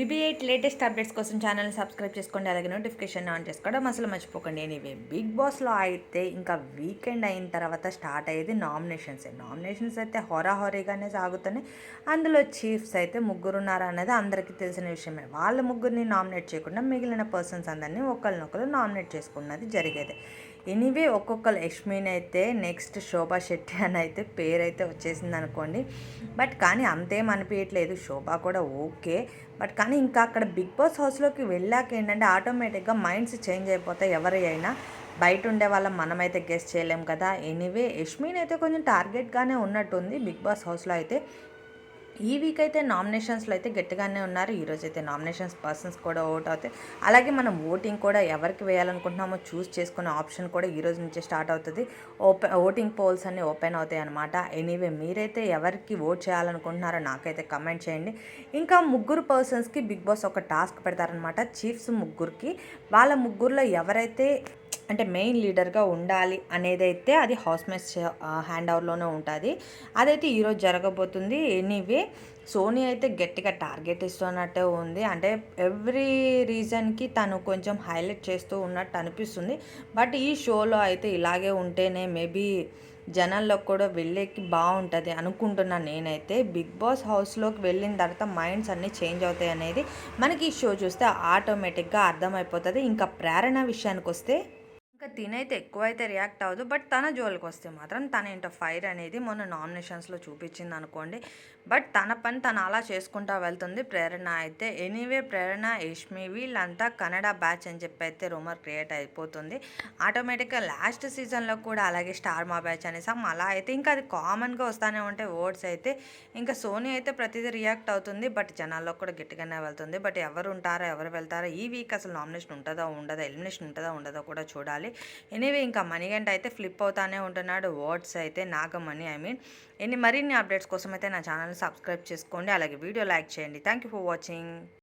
BB eight latest updates కోసం ఛానల్ని subscribe చేసుకోండి అలాగే నోటిఫికేషన్ ఆన్ చేసుకోవడం అసలు మర్చిపోకండి. ఎనీవే బిగ్ బాస్లో అయితే ఇంకా వీకెండ్ అయిన తర్వాత స్టార్ట్ అయ్యేది నామినేషన్స్ నామినేషన్స్ అయితే హోరాహోరీగానే సాగుతున్నాయి. అందులో చీఫ్స్ అయితే ముగ్గురు ఉన్నారు అనేది అందరికీ తెలిసిన విషయమే. వాళ్ళ ముగ్గురిని నామినేట్ చేయకుండా మిగిలిన పర్సన్స్ అందరినీ ఒకరినొకరు నామినేట్ చేసుకున్నది జరిగేది. ఎనీవే ఒక్కొక్కరు యష్మిన్ అయితే నెక్స్ట్ శోభా శెట్టి అని అయితే పేరు అయితే వచ్చేసింది అనుకోండి. బట్ కానీ అంతేం అనిపించట్లేదు శోభా కూడా ఓకే. బట్ కానీ ఇంకా అక్కడ బిగ్ బాస్ హౌస్లోకి వెళ్ళాక ఏంటంటే ఆటోమేటిక్గా మైండ్స్ చేంజ్ అయిపోతాయి ఎవరి అయినా. బయట ఉండే వాళ్ళం మనమైతే గెస్ట్ చేయలేం కదా. ఎనీవే యష్మిన్ అయితే కొంచెం టార్గెట్గానే ఉన్నట్టుంది. బిగ్ బాస్ హౌస్లో అయితే ఈ వీక్ అయితే నామినేషన్స్లో అయితే గట్టిగానే ఉన్నారు. ఈరోజు అయితే నామినేషన్స్ పర్సన్స్ కూడా ఓట్ అవుతాయి అలాగే మనం ఓటింగ్ కూడా ఎవరికి వేయాలనుకుంటున్నామో చూస్ చేసుకునే ఆప్షన్ కూడా ఈరోజు నుంచి నుంచే స్టార్ట్ అవుతుంది. ఓపెన్ ఓటింగ్ పోల్స్ అన్నీ ఓపెన్ అవుతాయి అనమాట ఎనీవే మీరైతే ఎవరికి ఓట్ చేయాలనుకుంటున్నారో నాకైతే కమెంట్ చేయండి. ఇంకా ముగ్గురు పర్సన్స్కి బిగ్ బాస్ ఒక టాస్క్ పెడతారనమాట చీఫ్స్ ముగ్గురికి. వాళ్ళ ముగ్గురులో ఎవరైతే అంటే మెయిన్ లీడర్గా ఉండాలి అనేది అయితే అది హౌస్ మేట్స్ హ్యాండ్ ఓవర్లోనే ఉంటుంది. అదైతే ఈరోజు జరగబోతుంది ఎనీవే. సోనీ అయితే గట్టిగా టార్గెట్ ఇస్తున్నట్టే ఉంది. అంటే ఎవ్రీ రీజన్కి తను కొంచెం హైలైట్ చేస్తూ ఉన్నట్టు అనిపిస్తుంది. బట్ ఈ షోలో అయితే ఇలాగే ఉంటేనే మేబీ జనాల్లో కూడా వెళ్ళేకి బాగుంటుంది అనుకుంటున్నాను నేనైతే. బిగ్ బాస్ హౌస్లోకి వెళ్ళిన తర్వాత మైండ్స్ అన్నీ చేంజ్ అవుతాయి అనేది మనకి ఈ షో చూస్తే ఆటోమేటిక్గా అర్థమైపోతుంది. ఇంకా ప్రేరణ విషయానికి వస్తే ఇంకా తినైతే ఎక్కువైతే రియాక్ట్ అవ్వదు. బట్ తన జోలికి వస్తే మాత్రం తన ఏంటో ఫైర్ అనేది మొన్న నామినేషన్స్లో చూపించింది అనుకోండి బట్ తన పని తను అలా చేసుకుంటా వెళ్తుంది. ప్రేరణ అయితే ఎనీవే ప్రేరణ యష్మి వీళ్ళంతా కన్నడ బ్యాచ్ అని చెప్పి అయితే రూమర్ క్రియేట్ అయిపోతుంది. ఆటోమేటిక్గా లాస్ట్ సీజన్లో కూడా అలాగే స్టార్ మా బ్యాచ్ అనేసి. అలా అయితే ఇంకా అది కామన్గా వస్తూనే ఉంటాయి ఓట్స్ అయితే ఇంకా సోనీ అయితే ప్రతిదీ రియాక్ట్ అవుతుంది. బట్ జనాల్లో కూడా గట్టిగానే వెళ్తుంది. బట్ ఎవరు ఉంటారో ఎవరు వెళ్తారో ఈ వీక్ అసలు నామినేషన్ ఉంటుందా ఉండదా ఎలిమినేషన్ ఉంటుందా ఉండదో కూడా చూడాలి. ఎనీవే ఇంకా మణిగంట అయితే ఫ్లిప్ అవుతానే ఉంటున్నాడు. వర్డ్స్ అయితే నాగమణి ఐ మీన్. ఎన్ని మరిన్ని అప్డేట్స్ కోసం అయితే నా ఛానల్ని సబ్స్క్రైబ్ చేసుకోండి. అలాగే వీడియో లైక్ చేయండి. Thank you for watching.